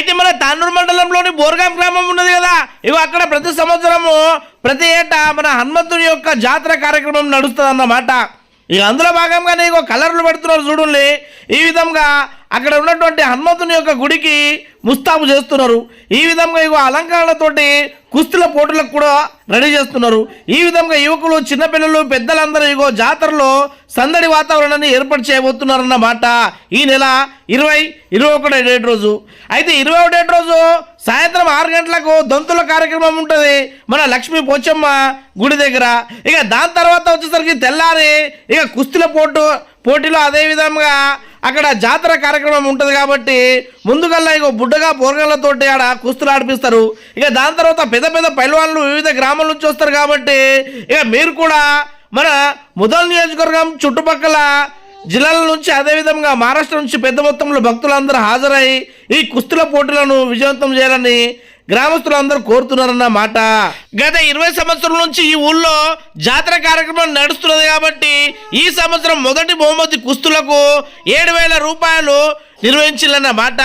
అయితే మన తాండూరు మండలంలోని బోర్గాం గ్రామం ఉన్నది కదా. ఇవి అక్కడ ప్రతి సంవత్సరము ప్రతి ఏటా మన హనుమంతుని యొక్క జాతర కార్యక్రమం నడుస్తుంది అన్నమాట ఇక అందులో భాగంగానే ఇక కలర్లు పెడుతున్నారు చూడండి. ఈ విధంగా అక్కడ ఉన్నటువంటి హనుమంతుని యొక్క గుడికి ముస్తాబు చేస్తున్నారు. ఈ విధంగా ఇగో అలంకరణతోటి కుస్తీల పోటీలకు కూడా రెడీ చేస్తున్నారు. ఈ విధంగా యువకులు చిన్నపిల్లలు పెద్దలందరూ ఇగో జాతరలో సందడి వాతావరణాన్ని ఏర్పాటు చేయబోతున్నారన్నమాట ఈ నెల ఇరవై ఇరవై ఒకటో డేట్ రోజు. అయితే ఇరవై ఒకటి డేట్ రోజు సాయంత్రం ఆరు గంటలకు దొంతుల కార్యక్రమం ఉంటుంది మన లక్ష్మీ పోచమ్మ గుడి దగ్గర. ఇక దాని తర్వాత వచ్చేసరికి తెల్లారి ఇక కుస్తీల పోటు పోటీలో అదే విధంగా అక్కడ జాతర కార్యక్రమం ఉంటుంది కాబట్టి ముందుగల్లా ఇక బుడ్డగా పోరగాళ్ళతోటి ఆడ కుస్తులు ఆడిపిస్తారు. ఇక దాని తర్వాత పెద్ద పెద్ద పైల్వాన్లు వివిధ గ్రామాల నుంచి వస్తారు కాబట్టి ఇక మీరు కూడా మన ముదల్ నియోజకవర్గం చుట్టుపక్కల జిల్లాల నుంచి అదేవిధంగా మహారాష్ట్ర నుంచి పెద్ద మొత్తంలో భక్తులందరూ హాజరై ఈ కుస్తుల పోటీలను విజయవంతం చేయాలని గ్రామస్తులందరూ కోరుతున్నారన్న మాట. గత ఇరవై సంవత్సరం నుంచి ఈ ఊళ్ళో జాతర కార్యక్రమం నడుస్తున్నది కాబట్టి ఈ సంవత్సరం మొదటి బహుమతి కుస్తులకు ఏడు వేల రూపాయలు నిర్వహించాలన్న మాట.